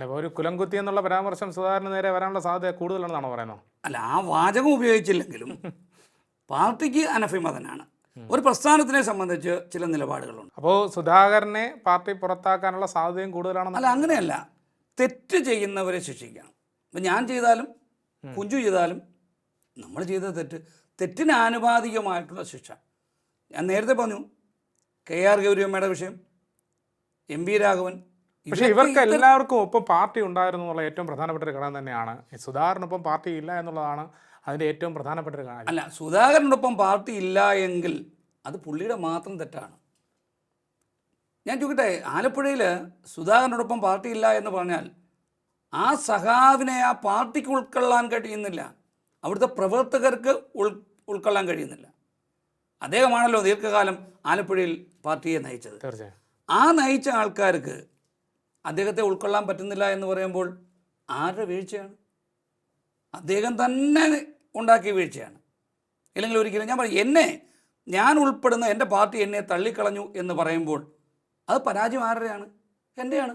അല്ല ഒരു കുലംകുത്തി എന്നുള്ള പരാമർശം സുധാകരന് നേരെ വരാനുള്ള സാധ്യത കൂടുതലാണെന്നാണോ പറയുന്നത്? അല്ല ആ വാചകം ഉപയോഗിച്ചില്ലെങ്കിലും പാർട്ടിക്ക് അനഭിമതനാണ് ഒരു പ്രസ്ഥാനത്തിനെ സംബന്ധിച്ച് ചില നിലപാടുകളുണ്ട്. അപ്പോൾ സുധാകരനെ പാർട്ടി പുറത്താക്കാനുള്ള സാധ്യതയും കൂടുതലാണ് അല്ല അങ്ങനെയല്ല. തെറ്റ് ചെയ്യുന്നവരെ ശിക്ഷിക്കണം. ഇപ്പം ഞാൻ ചെയ്താലും കുഞ്ചു ചെയ്താലും നമ്മൾ ചെയ്ത തെറ്റ് തെറ്റിന് ആനുപാതികമായിട്ടുള്ള ശിക്ഷ. ഞാൻ നേരത്തെ പറഞ്ഞു കെ ആർ ഗൗരിയമ്മയുടെ വിഷയം എം വി രാഘവൻ പക്ഷേ ഇവർക്ക് എല്ലാവർക്കും ഒപ്പം പാർട്ടി ഉണ്ടായിരുന്നു എന്നുള്ള ഏറ്റവും പ്രധാനപ്പെട്ട ഒരു ഘടകം തന്നെയാണ്. സുധാകരനൊപ്പം പാർട്ടി ഇല്ല എന്നുള്ളതാണ് അതിന്റെ ഏറ്റവും പ്രധാനപ്പെട്ട ഒരു കാര്യം. അല്ല സുധാകരനോടൊപ്പം പാർട്ടി ഇല്ല എങ്കിൽ അത് പുള്ളിയുടെ മാത്രം തെറ്റാണ്. ഞാൻ ചോദിക്കട്ടെ ആലപ്പുഴയിൽ സുധാകരനോടൊപ്പം പാർട്ടി ഇല്ല എന്ന് പറഞ്ഞാൽ ആ സഹാവിനെ ആ പാർട്ടിക്ക് ഉൾക്കൊള്ളാൻ കഴിയുന്നില്ല. അവിടുത്തെ പ്രവർത്തകർക്ക് ഉൾ ഉൾക്കൊള്ളാൻ കഴിയുന്നില്ല. അദ്ദേഹമാണല്ലോ ദീർഘകാലം ആലപ്പുഴയിൽ പാർട്ടിയെ നയിച്ചത്. തീർച്ചയായും. ആ നയിച്ച ആൾക്കാർക്ക് അദ്ദേഹത്തെ ഉൾക്കൊള്ളാൻ പറ്റുന്നില്ല എന്ന് പറയുമ്പോൾ ആരുടെ വീഴ്ചയാണ്? അദ്ദേഹം തന്നെ ഉണ്ടാക്കിയ വീഴ്ചയാണ്. ഇല്ലെങ്കിൽ ഒരിക്കലും ഞാൻ പറയും എന്നെ ഞാൻ ഉൾപ്പെടുന്ന എന്റെ പാർട്ടി എന്നെ തള്ളിക്കളഞ്ഞു എന്ന് പറയുമ്പോൾ അത് പരാജയം ആരുടെയാണ്? എന്റെയാണ്